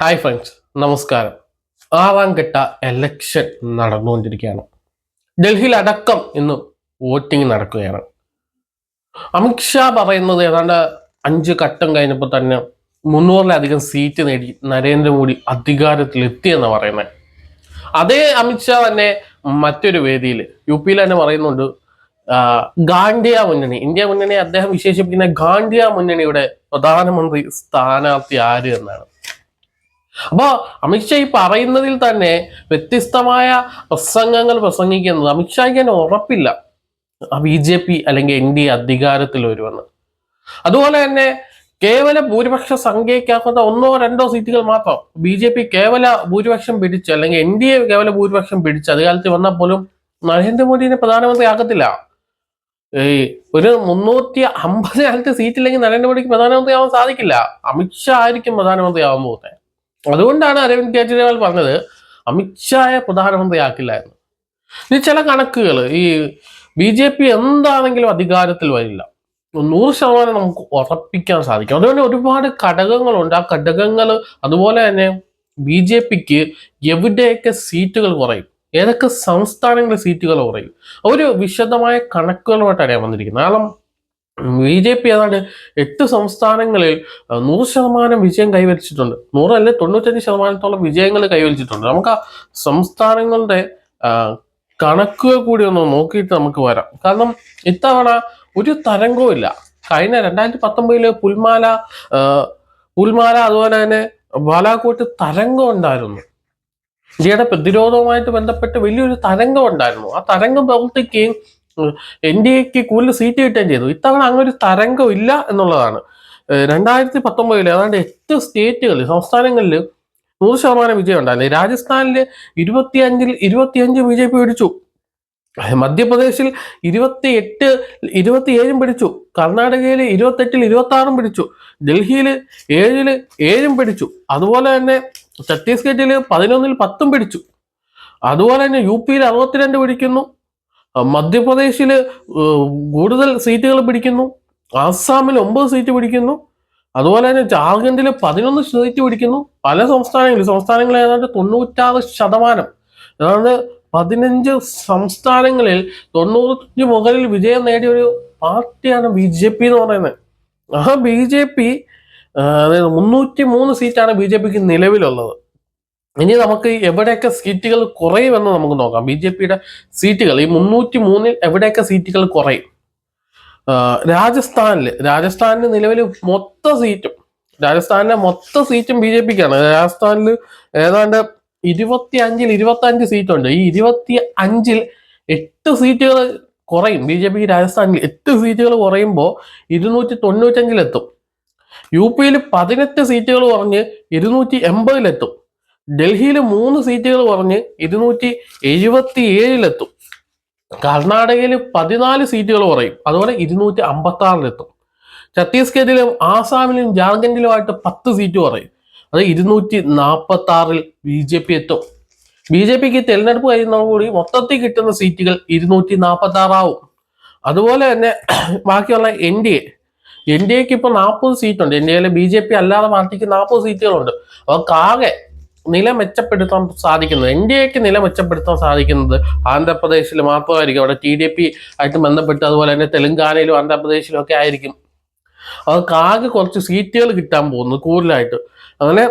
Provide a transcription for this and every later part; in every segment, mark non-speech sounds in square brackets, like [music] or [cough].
Hi friends നമസ്കാരം. ആറാം ഘട്ട എലക്ഷൻ നടന്നുകൊണ്ടിരിക്കുകയാണ്. ഡൽഹിയിൽ അടക്കം ഇന്ന് വോട്ടിംഗ് നടക്കുകയാണ്. അമിത്ഷാ പറയുന്നത് ഏതാണ്ട് അഞ്ച് ഘട്ടം കഴിഞ്ഞപ്പോൾ തന്നെ മുന്നൂറിലധികം സീറ്റ് നേടി നരേന്ദ്രമോദി അധികാരത്തിൽ എത്തിയെന്ന് പറയുന്നത്. അതേ അമിത്ഷാ തന്നെ മറ്റൊരു വേദിയിൽ യു പിയിൽ തന്നെ പറയുന്നുണ്ട് ഗാന്ധിയ മുന്നണി. ഇന്ത്യ മുന്നണി അദ്ദേഹം വിശേഷിപ്പിക്കുന്ന ഗാന്ധിയ മുന്നണിയുടെ പ്രധാനമന്ത്രി സ്ഥാനാർത്ഥി ആര് എന്നാണ്. അപ്പോ അമിത്ഷാ ഈ പറയുന്നതിൽ തന്നെ വ്യത്യസ്തമായ പ്രസംഗങ്ങൾ പ്രസംഗിക്കുന്നത്. അമിത്ഷായ്ക്ക് തന്നെ ഉറപ്പില്ല. ബി ജെ പി അല്ലെങ്കിൽ എൻ ഡി എ അധികാരത്തിൽ വരുമെന്ന്. അതുപോലെ തന്നെ കേവല ഭൂരിപക്ഷ സംഖ്യയ്ക്കാക്കുന്ന ഒന്നോ രണ്ടോ സീറ്റുകൾ മാത്രം ബി ജെ പി കേവല ഭൂരിപക്ഷം പിടിച്ച് അല്ലെങ്കിൽ എൻ ഡി എ കേവല ഭൂരിപക്ഷം പിടിച്ച് അധികാരത്തിൽ വന്നാൽ പോലും നരേന്ദ്രമോദിനെ പ്രധാനമന്ത്രി ആകത്തില്ല. ഈ ഒരു മുന്നൂറ്റി അമ്പതിനകത്ത് സീറ്റില്ലെങ്കിൽ നരേന്ദ്രമോദിക്ക് പ്രധാനമന്ത്രി ആവാൻ സാധിക്കില്ല. അമിത്ഷാ ആയിരിക്കും പ്രധാനമന്ത്രി ആവാൻ പോകുന്നത്. അതുകൊണ്ടാണ് അരവിന്ദ് കെജ്രിവാൾ പറഞ്ഞത് അമിത്ഷായെ പ്രധാനമന്ത്രിയാക്കില്ല എന്ന് ഇനി ചില കണക്കുകൾ ഈ ബി ജെ പി എന്താണെങ്കിലും അധികാരത്തിൽ വരില്ല. നൂറ് ശതമാനം നമുക്ക് ഉറപ്പിക്കാൻ സാധിക്കും. അതുകൊണ്ട് ഒരുപാട് ഘടകങ്ങളുണ്ട്. ആ ഘടകങ്ങൾ അതുപോലെ തന്നെ ബി ജെ പിക്ക് എവിടെയൊക്കെ സീറ്റുകൾ കുറയും? ഏതൊക്കെ സംസ്ഥാനങ്ങളിൽ സീറ്റുകൾ കുറയും? ഒരു വിശദമായ കണക്കുകളുമായിട്ടാണ് ഞാൻ വന്നിരിക്കുന്നത്. കാരണം ബി ജെ പി ഏതാണ്ട് എട്ട് സംസ്ഥാനങ്ങളിൽ നൂറ് ശതമാനം വിജയം കൈവരിച്ചിട്ടുണ്ട്. നൂറല്ല തൊണ്ണൂറ്റഞ്ച് ശതമാനത്തോളം വിജയങ്ങൾ കൈവരിച്ചിട്ടുണ്ട്. നമുക്ക് ആ സംസ്ഥാനങ്ങളുടെ കണക്കുകൾ കൂടി ഒന്ന് നോക്കിയിട്ട് നമുക്ക് വരാം. കാരണം ഇത്തവണ ഒരു തരംഗവും ഇല്ല. കഴിഞ്ഞ രണ്ടായിരത്തി പത്തൊമ്പതിൽ പുൽമാല പുൽമാല അതുപോലെ തന്നെ ബാലാക്കോട്ട് തരംഗം ഉണ്ടായിരുന്നു. ഇന്ത്യയുടെ പ്രതിരോധവുമായിട്ട് ബന്ധപ്പെട്ട് വലിയൊരു തരംഗം ഉണ്ടായിരുന്നു. ആ തരംഗം പ്രവർത്തിക്കുകയും എൻ ഡി എക്ക് കൂടുതൽ സീറ്റ് കിട്ടുകയും ചെയ്തു. ഇത്തവണ അങ്ങനെ ഒരു തരംഗം ഇല്ല എന്നുള്ളതാണ്. രണ്ടായിരത്തി പത്തൊമ്പതിൽ ഏതാണ്ട് എട്ട് സ്റ്റേറ്റുകളിൽ സംസ്ഥാനങ്ങളിൽ നൂറ് ശതമാനം വിജയം ഉണ്ടായിരുന്നു രാജസ്ഥാനിൽ ഇരുപത്തിയഞ്ചിൽ ഇരുപത്തിയഞ്ച് ബി ജെ പി പിടിച്ചു. മധ്യപ്രദേശിൽ ഇരുപത്തി എട്ട് ഇരുപത്തിയേഴും പിടിച്ചു. കർണാടകയിൽ ഇരുപത്തെട്ടിൽ ഇരുപത്തി ആറും പിടിച്ചു. ഡൽഹിയിൽ ഏഴിൽ ഏഴും പിടിച്ചു. അതുപോലെ തന്നെ ഛത്തീസ്ഗഡിൽ പതിനൊന്നിൽ പത്തും പിടിച്ചു. അതുപോലെ തന്നെ യു പിയിൽ അറുപത്തിരണ്ട് പിടിക്കുന്നു. മധ്യപ്രദേശിൽ കൂടുതൽ സീറ്റുകൾ പിടിക്കുന്നു. ആസാമിൽ ഒമ്പത് സീറ്റ് പിടിക്കുന്നു. അതുപോലെ തന്നെ ജാർഖണ്ഡിൽ പതിനൊന്ന് സീറ്റ് പിടിക്കുന്നു. പല സംസ്ഥാനങ്ങളിൽ സംസ്ഥാനങ്ങളിൽ ഏതാണ്ട് തൊണ്ണൂറ്റാറ് ശതമാനം. അതായത് പതിനഞ്ച് സംസ്ഥാനങ്ങളിൽ തൊണ്ണൂറ്റി മുകളിൽ വിജയം നേടിയ ഒരു പാർട്ടിയാണ് ബി ജെ പി എന്ന് പറയുന്നത്. ആ ബി ജെ പി അതായത് മുന്നൂറ്റി മൂന്ന് സീറ്റാണ് ബി ജെ പിക്ക് നിലവിലുള്ളത്. ഇനി നമുക്ക് എവിടെയൊക്കെ സീറ്റുകൾ കുറയുമെന്ന് നമുക്ക് നോക്കാം. ബി ജെ പിയുടെ സീറ്റുകൾ ഈ മുന്നൂറ്റി മൂന്നിൽ എവിടെയൊക്കെ സീറ്റുകൾ കുറയും? രാജസ്ഥാനിൽ രാജസ്ഥാനിൽ നിലവിൽ മൊത്ത സീറ്റും രാജസ്ഥാനിലെ മൊത്ത സീറ്റും ബി ജെ പിക്കാണ്. രാജസ്ഥാനിൽ ഏതാണ്ട് ഇരുപത്തി അഞ്ചിൽ ഇരുപത്തി അഞ്ച് സീറ്റുണ്ട്. ഈ ഇരുപത്തി അഞ്ചിൽ എട്ട് സീറ്റുകൾ കുറയും. ബി ജെ പിക്ക് രാജസ്ഥാനിൽ എട്ട് സീറ്റുകൾ കുറയുമ്പോൾ ഇരുന്നൂറ്റി തൊണ്ണൂറ്റഞ്ചിലെത്തും യു പിയിൽ പതിനെട്ട് സീറ്റുകൾ കുറഞ്ഞ് ഇരുന്നൂറ്റി എൺപതിലെത്തും ഡൽഹിയിൽ മൂന്ന് സീറ്റുകൾ കുറഞ്ഞ് ഇരുന്നൂറ്റി എഴുപത്തി ഏഴിലെത്തും കർണാടകയിൽ പതിനാല് സീറ്റുകൾ കുറയും. അതുപോലെ ഇരുന്നൂറ്റി അമ്പത്തി ആറിലെത്തും ഛത്തീസ്ഗഡിലും ആസാമിലും ജാർഖണ്ഡിലുമായിട്ട് പത്ത് സീറ്റ് കുറയും. അത് ഇരുന്നൂറ്റി നാൽപ്പത്തി ആറിൽ ബി ജെ പി എത്തും. ബി ജെ പിക്ക് തെരഞ്ഞെടുപ്പ് കഴിയുന്നതോടുകൂടി മൊത്തത്തിൽ കിട്ടുന്ന സീറ്റുകൾ ഇരുന്നൂറ്റി നാൽപ്പത്തി ആറാവും അതുപോലെ തന്നെ [clears throat] ബാക്കിയുള്ള N D A. N D എക്ക് ഇപ്പോൾ നാൽപ്പത് സീറ്റുണ്ട്. എൻ ഡി എയിലെ ബി ജെ പി അല്ലാതെ പാർട്ടിക്ക് നാൽപ്പത് സീറ്റുകളുണ്ട്. അവർക്കാകെ നില മെച്ചപ്പെടുത്താൻ സാധിക്കുന്നത്. എൻ ഡി എക്ക് നില മെച്ചപ്പെടുത്താൻ സാധിക്കുന്നത് ആന്ധ്രാപ്രദേശിൽ മാത്രമായിരിക്കും. അവിടെ ടി ഡി പി ആയിട്ട് ബന്ധപ്പെട്ട് അതുപോലെ തന്നെ തെലങ്കാനയിലും ആന്ധ്രാപ്രദേശിലും ഒക്കെ ആയിരിക്കും. അവർക്ക് ആകെ കുറച്ച് സീറ്റുകൾ കിട്ടാൻ പോകുന്നു കൂടുതലായിട്ട്. അങ്ങനെ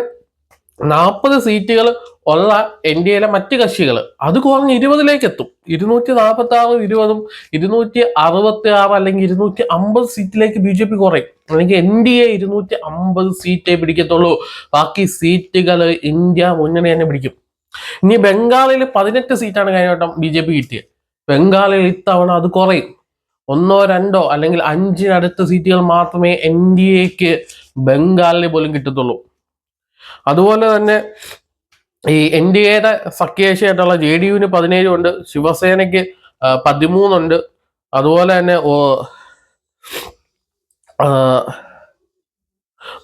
നാൽപ്പത് സീറ്റുകൾ ഉള്ള എൻ ഡി എയിലെ മറ്റ് കക്ഷികൾ അത് കുറഞ്ഞ് ഇരുപതിലേക്ക് എത്തും ഇരുന്നൂറ്റി നാൽപ്പത്തി ആറും ഇരുപതും ഇരുന്നൂറ്റി അറുപത്തി ആറ് അല്ലെങ്കിൽ ഇരുന്നൂറ്റി അമ്പത് സീറ്റിലേക്ക് ബി ജെ പി കുറയും. അല്ലെങ്കിൽ എൻ ഡി എ ഇരുന്നൂറ്റി അമ്പത് സീറ്റേ പിടിക്കത്തുള്ളൂ. ബാക്കി സീറ്റുകൾ ഇന്ത്യ മുന്നണി തന്നെ പിടിക്കും. ഇനി ബംഗാളിൽ പതിനെട്ട് സീറ്റാണ് കഴിഞ്ഞ വട്ടം ബി ജെ പി കിട്ടിയത്. ബംഗാളിൽ ഇത്തവണ അത് കുറയും. ഒന്നോ രണ്ടോ അല്ലെങ്കിൽ അഞ്ചിനടുത്ത സീറ്റുകൾ മാത്രമേ എൻ ഡി എക്ക് ബംഗാളിൽ പോലും കിട്ടത്തുള്ളൂ. അതുപോലെ തന്നെ ഈ എൻ ഡി എയുടെ സഖ്യകക്ഷിയായിട്ടുള്ള ജെ ഡി യുവിന് പതിനേഴും ഉണ്ട് ശിവസേനയ്ക്ക് പതിമൂന്നുണ്ട്. അതുപോലെ തന്നെ ഓ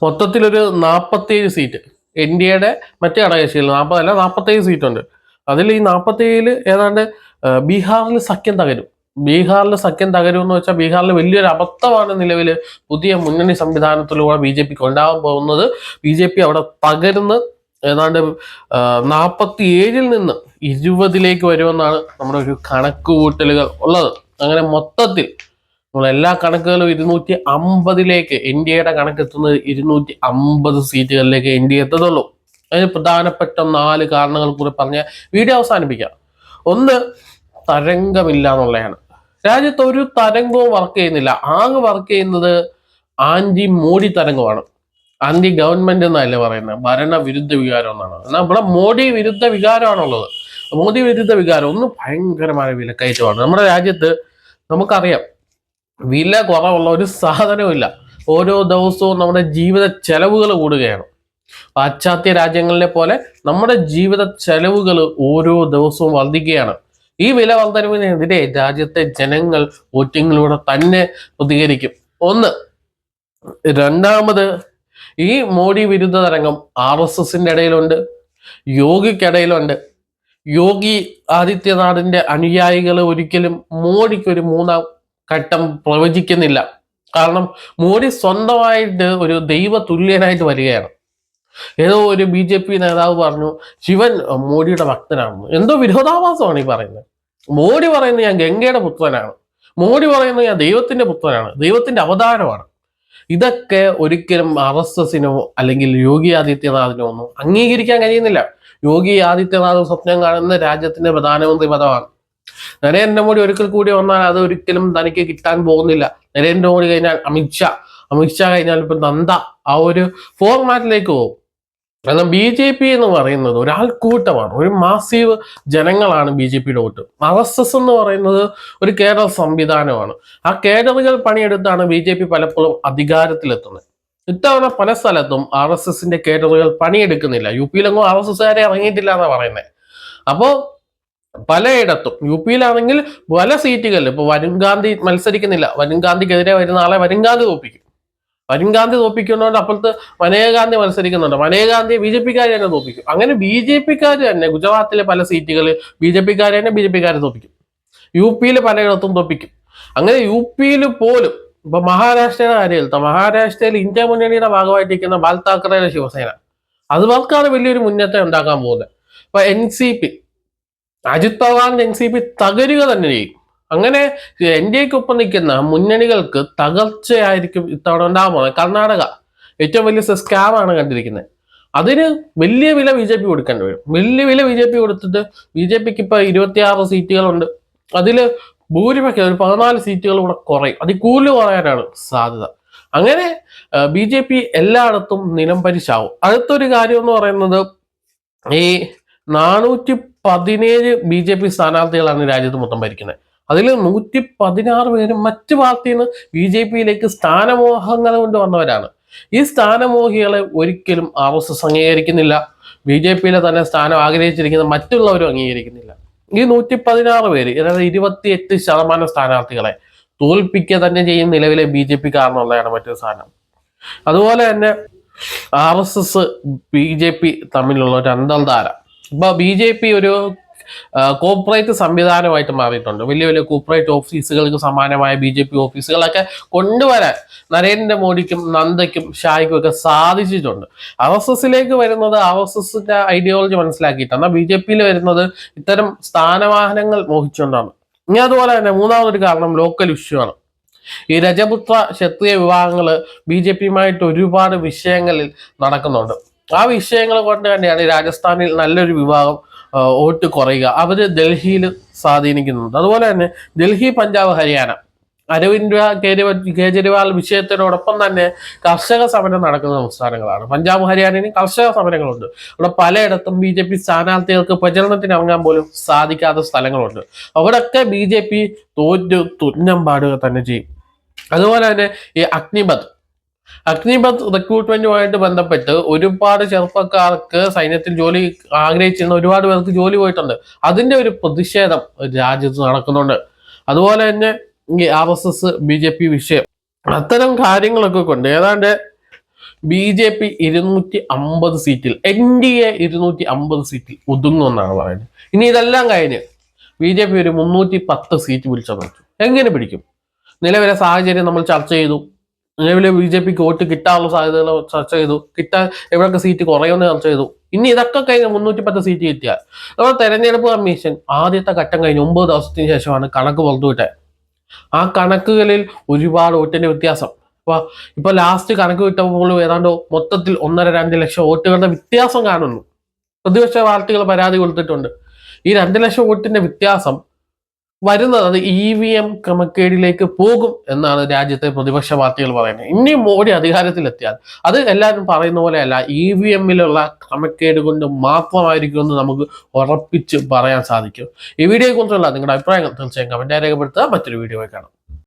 മൊത്തത്തിലൊരു നാൽപ്പത്തേഴ് സീറ്റ്. എൻ ഡി എയുടെ മറ്റേ ഘടകകക്ഷികൾ നാൽപ്പതല്ല നാൽപ്പത്തേഴ് സീറ്റുണ്ട്. അതിൽ ഈ നാൽപ്പത്തേഴിൽ ഏതാണ്ട് ബീഹാറിൽ സഖ്യം തകരും. ബീഹാറിൽ സഖ്യം തകരും എന്ന് വെച്ചാൽ ബീഹാറിൽ വലിയൊരു അബദ്ധമാണ് നിലവിൽ പുതിയ മുന്നണി സംവിധാനത്തിലൂടെ ബി ജെ പിക്ക് ഉണ്ടാകാൻ പോകുന്നത്. ബി ജെ പി അവിടെ തകരുന്ന ഏതാണ്ട് നാൽപ്പത്തി ഏഴിൽ നിന്ന് ഇരുപതിലേക്ക് വരുമെന്നാണ് നമ്മുടെ ഒരു കണക്ക് കൂട്ടലുകൾ ഉള്ളത്. അങ്ങനെ മൊത്തത്തിൽ നമ്മൾ എല്ലാ കണക്കുകളും ഇരുന്നൂറ്റി അമ്പതിലേക്ക് എൻ ഡി എയുടെ കണക്കെത്തുന്നത് ഇരുന്നൂറ്റി അമ്പത് സീറ്റുകളിലേക്ക് എൻ ഡി എ അതിന് പ്രധാനപ്പെട്ട നാല് കാരണങ്ങൾ കൂടി പറഞ്ഞ വീഡിയോ അവസാനിപ്പിക്കാം. ഒന്ന് തരംഗമില്ല എന്നുള്ളതാണ് രാജ്യത്ത് ഒരു തരംഗവും വർക്ക് ചെയ്യുന്നില്ല. ആകെ വർക്ക് ചെയ്യുന്നത് ആന്റി മോഡി തരംഗമാണ്. ആന്റി ഗവൺമെന്റ് എന്നല്ലേ പറയുന്നത്? ഭരണ വിരുദ്ധ വികാരം എന്നാണ്. എന്നാൽ ഇവിടെ മോഡി വിരുദ്ധ വികാരമാണുള്ളത്. മോദി വിരുദ്ധ വികാരം ഒന്ന് ഭയങ്കരമായ വിലക്കയറ്റമാണ്. നമ്മുടെ രാജ്യത്ത് നമുക്കറിയാം വില കുറവുള്ള ഒരു സാധനവുമില്ല. ഓരോ ദിവസവും നമ്മുടെ ജീവിത ചെലവുകൾ കൂടുകയാണ്. പാശ്ചാത്യ രാജ്യങ്ങളിലെ പോലെ നമ്മുടെ ജീവിത ചെലവുകൾ ഓരോ ദിവസവും വർദ്ധിക്കുകയാണ്. ഈ വില വർദ്ധനവിനെതിരെ രാജ്യത്തെ ജനങ്ങൾ വോട്ടിങ്ങിലൂടെ തന്നെ പ്രതികരിക്കും. ഒന്ന് രണ്ടാമത് ഈ മോഡി വിരുദ്ധ തരംഗം ആർ എസ് എസിന്റെ ഇടയിലുണ്ട് യോഗിക്കിടയിലുണ്ട്. യോഗി ആദിത്യനാഥിന്റെ അനുയായികൾ ഒരിക്കലും മോഡിക്ക് ഒരു മൂന്നാം ഘട്ടം പ്രവചിക്കുന്നില്ല. കാരണം മോഡി സ്വന്തമായിട്ട് ഒരു ദൈവ തുല്യനായിട്ട് വരികയാണ്. ഏതോ ഒരു ബി ജെ പി നേതാവ് പറഞ്ഞു ശിവൻ മോഡിയുടെ ഭക്തനാണെന്ന്. എന്തോ വിരോധാഭാസമാണ് ഈ പറയുന്നത്. മോഡി പറയുന്നത് ഞാൻ ഗംഗയുടെ പുത്രനാണ്. മോഡി പറയുന്നത് ഞാൻ ദൈവത്തിന്റെ പുത്രനാണ്. ദൈവത്തിന്റെ അവതാരമാണ്. ഇതൊക്കെ ഒരിക്കലും ആർ എസ് എസിനോ അല്ലെങ്കിൽ യോഗി ആദിത്യനാഥിനോ ഒന്നും അംഗീകരിക്കാൻ കഴിയുന്നില്ല. യോഗി ആദിത്യനാഥ് സ്വപ്നം കാണുന്ന രാജ്യത്തിന്റെ പ്രധാനമന്ത്രി പദമാണ്. നരേന്ദ്രമോദി ഒരിക്കൽ കൂടി വന്നാൽ അത് ഒരിക്കലും തനിക്ക് കിട്ടാൻ പോകുന്നില്ല. നരേന്ദ്രമോദി കഴിഞ്ഞാൽ അമിത്ഷാ അമിത്ഷാ കഴിഞ്ഞാൽ ഇപ്പൊ നന്ദ ആ ഒരു ഫോർമാറ്റിലേക്ക് പോകും. കാരണം ബി ജെ പി എന്ന് പറയുന്നത് ഒരാൾക്കൂട്ടമാണ് ഒരു മാസീവ് ജനങ്ങളാണ് ബി ജെ പിയുടെ വോട്ട് ആർ എസ് എസ് എന്ന് പറയുന്നത് ഒരു കേഡർ സംവിധാനമാണ്. ആ കേഡറുകൾ പണിയെടുത്താണ് ബി ജെ പി പലപ്പോഴും അധികാരത്തിലെത്തുന്നത്. ഇത്തവണ പല സ്ഥലത്തും ആർ എസ് എസിന്റെ കേഡറുകൾ പണിയെടുക്കുന്നില്ല. യു പിയിലെങ്ങും ആർ എസ് എസ്സുകാരെ ഇറങ്ങിയിട്ടില്ല എന്നാണ് പറയുന്നത് അപ്പോൾ പലയിടത്തും യു പിയിലാണെങ്കിൽ പല സീറ്റുകളിൽ ഇപ്പൊ വരുൺ ഗാന്ധി മത്സരിക്കുന്നില്ല. വരുൺ ഗാന്ധിക്കെതിരെ വരുന്ന ആളെ വരുൺ ഗാന്ധി തോപ്പിക്കും വരുൺ ഗാന്ധി തോപ്പിക്കുന്നതുകൊണ്ട് അപ്പുറത്ത് മനേകാന്തി മത്സരിക്കുന്നുണ്ട്. മനേകാന്തിയെ ബി ജെ പിക്കാർ തന്നെ തോപ്പിക്കും. അങ്ങനെ ബി ജെ പിക്കാർ തന്നെ ഗുജറാത്തിലെ പല സീറ്റുകൾ ബി ജെ പിക്കാർ തന്നെ ബി ജെ പിക്കാരെ തോപ്പിക്കും. യു പിയിൽ പലയിടത്തും തോപ്പിക്കും. അങ്ങനെ യു പിയിൽ പോലും ഇപ്പൊ മഹാരാഷ്ട്രയുടെ കാര്യം മഹാരാഷ്ട്രയിൽ ഇന്ത്യ മുന്നണിയുടെ ഭാഗമായിട്ടിരിക്കുന്ന ബാൽ താക്കറയുടെ ശിവസേന. അതുവർക്കാണ് വലിയൊരു മുന്നേറ്റം ഉണ്ടാക്കാൻ പോകുന്നത്. ഇപ്പൊ എൻ സി പി അജിത് പവാറിന്റെ എൻ സി പി തകരുക തന്നെ ചെയ്യും. അങ്ങനെ എൻ ഡി എക്കൊപ്പം നിൽക്കുന്ന മുന്നണികൾക്ക് തകർച്ചയായിരിക്കും ഇത്തവണ ഉണ്ടാകാൻ പോകുന്നത് കർണാടക ഏറ്റവും വലിയ സ്കാം ആണ് കണ്ടിരിക്കുന്നത്. അതിന് വലിയ വില ബി ജെ പി കൊടുക്കേണ്ടി വരും. വലിയ വില ബി ജെ പി കൊടുത്തിട്ട് ബി ജെ പിക്ക് ഇപ്പൊ ഇരുപത്തിയാറ് സീറ്റുകളുണ്ട്. അതിൽ ഭൂരിപക്ഷം ഒരു പതിനാല് സീറ്റുകൾ കൂടെ കുറയും. അതിൽ കൂടുതൽ കുറയാനാണ് സാധ്യത. അങ്ങനെ ബി ജെ പി എല്ലായിടത്തും നിലംപരിശാവും അടുത്തൊരു കാര്യം എന്ന് പറയുന്നത് ഈ നാനൂറ്റി പതിനേഴ് ബി ജെ പി സ്ഥാനാർത്ഥികളാണ് രാജ്യത്ത് മൊത്തം ഭരിക്കുന്നത്. അതിൽ നൂറ്റി പതിനാറ് പേരും മറ്റു പാർട്ടിയിൽ നിന്ന് ബി ജെ പിയിലേക്ക് സ്ഥാനമോഹങ്ങൾ കൊണ്ട് വന്നവരാണ്. ഈ സ്ഥാനമോഹികളെ ഒരിക്കലും ആർ എസ് എസ് അംഗീകരിക്കുന്നില്ല. ബി ജെ പിയിലെ തന്നെ സ്ഥാനം ആഗ്രഹിച്ചിരിക്കുന്ന മറ്റുള്ളവരും അംഗീകരിക്കുന്നില്ല. ഈ നൂറ്റി പതിനാറ് പേര് അതായത് ഇരുപത്തിയെട്ട് ശതമാനം സ്ഥാനാർത്ഥികളെ തോൽപ്പിക്കുക തന്നെ ചെയ്യും നിലവിലെ ബി ജെ പി കാരണമുള്ളതാണ് മറ്റൊരു സ്ഥാനം. അതുപോലെ തന്നെ R S S B J P തമ്മിലുള്ള ഒരു അന്തർധാര. ഇപ്പൊ ബി ജെ പി ഒരു കോർപ്പറേറ്റ് സംവിധാനമായിട്ട് മാറിയിട്ടുണ്ട്. വലിയ വലിയ കോർപ്പറേറ്റ് ഓഫീസുകൾക്ക് സമാനമായ ബി ജെ പി ഓഫീസുകളൊക്കെ കൊണ്ടുവരാൻ നരേന്ദ്രമോദിക്കും നന്ദയ്ക്കും ഷായ്ക്കും ഒക്കെ സാധിച്ചിട്ടുണ്ട്. ആർ എസ് എസിലേക്ക് വരുന്നത് ആർ എസ് എസിന്റെ ഐഡിയോളജി മനസ്സിലാക്കിയിട്ടാണ് എന്നാൽ ബി ജെ പിയിൽ വരുന്നത് ഇത്തരം സ്ഥാനവാഹനങ്ങൾ മോഹിച്ചുകൊണ്ടാണ്. ഇനി അതുപോലെ തന്നെ മൂന്നാമതൊരു കാരണം ലോക്കൽ ഇഷ്യൂ ആണ്. ഈ രജപുത്ര ക്ഷത്രിയ വിഭാഗങ്ങൾ ബി ജെ പിയുമായിട്ട് ഒരുപാട് വിഷയങ്ങളിൽ നടക്കുന്നുണ്ട്. ആ വിഷയങ്ങൾ കൊണ്ട് തന്നെയാണ് രാജസ്ഥാനിൽ നല്ലൊരു വിഭാഗം വോട്ട് കുറയുക. അവർ ഡൽഹിയിൽ സ്വാധീനിക്കുന്നുണ്ട്. അതുപോലെ തന്നെ ഡൽഹി പഞ്ചാബ് ഹരിയാന. അരവിന്ദ് കേജ്രിവാൾ വിഷയത്തിനോടൊപ്പം തന്നെ കർഷക സമരം നടക്കുന്ന സംസ്ഥാനങ്ങളാണ്. പഞ്ചാബ് ഹരിയാനയിൽ കർഷക സമരങ്ങളുണ്ട്. അവിടെ പലയിടത്തും ബി ജെ പി സ്ഥാനാർത്ഥികൾക്ക് പ്രചരണത്തിന് ഇറങ്ങാൻ പോലും സാധിക്കാത്ത സ്ഥലങ്ങളുണ്ട്. അവിടെയൊക്കെ ബി ജെ പി തോറ്റ് തുന്നം പാടുക തന്നെ ചെയ്യും. അതുപോലെ തന്നെ ഈ അഗ്നിപത് അഗ്നിപത് റിക്രൂട്ട്മെന്റുമായിട്ട് ബന്ധപ്പെട്ട് ഒരുപാട് ചെറുപ്പക്കാർക്ക് സൈന്യത്തിൽ ജോലി ആഗ്രഹിച്ചിരുന്ന ഒരുപാട് പേർക്ക് ജോലി പോയിട്ടുണ്ട്. അതിന്റെ ഒരു പ്രതിഷേധം രാജ്യത്ത് നടക്കുന്നുണ്ട്. അതുപോലെ തന്നെ ഈ R S S B J P വിഷയം. അത്തരം കാര്യങ്ങളൊക്കെ കൊണ്ട് ഏതാണ്ട് ബി ജെ പി ഇരുന്നൂറ്റി അമ്പത് സീറ്റിൽ എൻ ഡി എ ഇരുന്നൂറ്റി അമ്പത് സീറ്റിൽ ഒതുങ്ങുമെന്നാണ് പറയുന്നത്. ഇനി ഇതെല്ലാം കഴിഞ്ഞ് ബി ജെ പി ഒരു മുന്നൂറ്റി പത്ത് സീറ്റ് പിടിച്ചു എങ്ങനെ പിടിക്കും? നിലവിലെ സാഹചര്യം നമ്മൾ ചർച്ച ചെയ്തു. നിലവിലെ ബി ജെ പിക്ക് വോട്ട് കിട്ടാനുള്ള സാധ്യതകൾ ചർച്ച ചെയ്തു. കിട്ടാൻ എവിടെയൊക്കെ സീറ്റ് കുറയുമെന്ന് ചർച്ച ചെയ്തു. ഇനി ഇതൊക്കെ കഴിഞ്ഞ് മുന്നൂറ്റി പത്ത് സീറ്റ് കിട്ടിയാൽ നമ്മുടെ തെരഞ്ഞെടുപ്പ് കമ്മീഷൻ ആദ്യത്തെ ഘട്ടം കഴിഞ്ഞ് ഒമ്പത് ദിവസത്തിന് ശേഷമാണ് കണക്ക് പുറത്തുവിട്ടത് ആ കണക്കുകളിൽ ഒരുപാട് വോട്ടിന്റെ വ്യത്യാസം. അപ്പൊ ഇപ്പൊ ലാസ്റ്റ് കണക്ക് കിട്ടുമ്പോൾ ഏതാണ്ട് മൊത്തത്തിൽ ഒന്നര രണ്ട് ലക്ഷം വോട്ടുകളുടെ വ്യത്യാസം കാണുന്നു. പ്രതിപക്ഷ പാർട്ടികൾ പരാതി കൊടുത്തിട്ടുണ്ട്. ഈ രണ്ട് ലക്ഷം വോട്ടിന്റെ വ്യത്യാസം വരുന്നത് അത് ഇ വി എം ക്രമക്കേടിലേക്ക് പോകും എന്നാണ് രാജ്യത്തെ പ്രതിപക്ഷ പാർട്ടികൾ പറയുന്നത്. ഇനി മോഡി അധികാരത്തിലെത്തിയാൽ അത് എല്ലാവരും പറയുന്ന പോലെയല്ല ഇ വി എമ്മിലുള്ള ക്രമക്കേട് കൊണ്ട് മാത്രമായിരിക്കുമെന്ന് നമുക്ക് ഉറപ്പിച്ച് പറയാൻ സാധിക്കും. ഈ വീഡിയോയെ കുറിച്ചുള്ള നിങ്ങളുടെ അഭിപ്രായങ്ങൾ തീർച്ചയായും കമന്റായി രേഖപ്പെടുത്തുക. മറ്റൊരു വീഡിയോയിൽ കാണാം.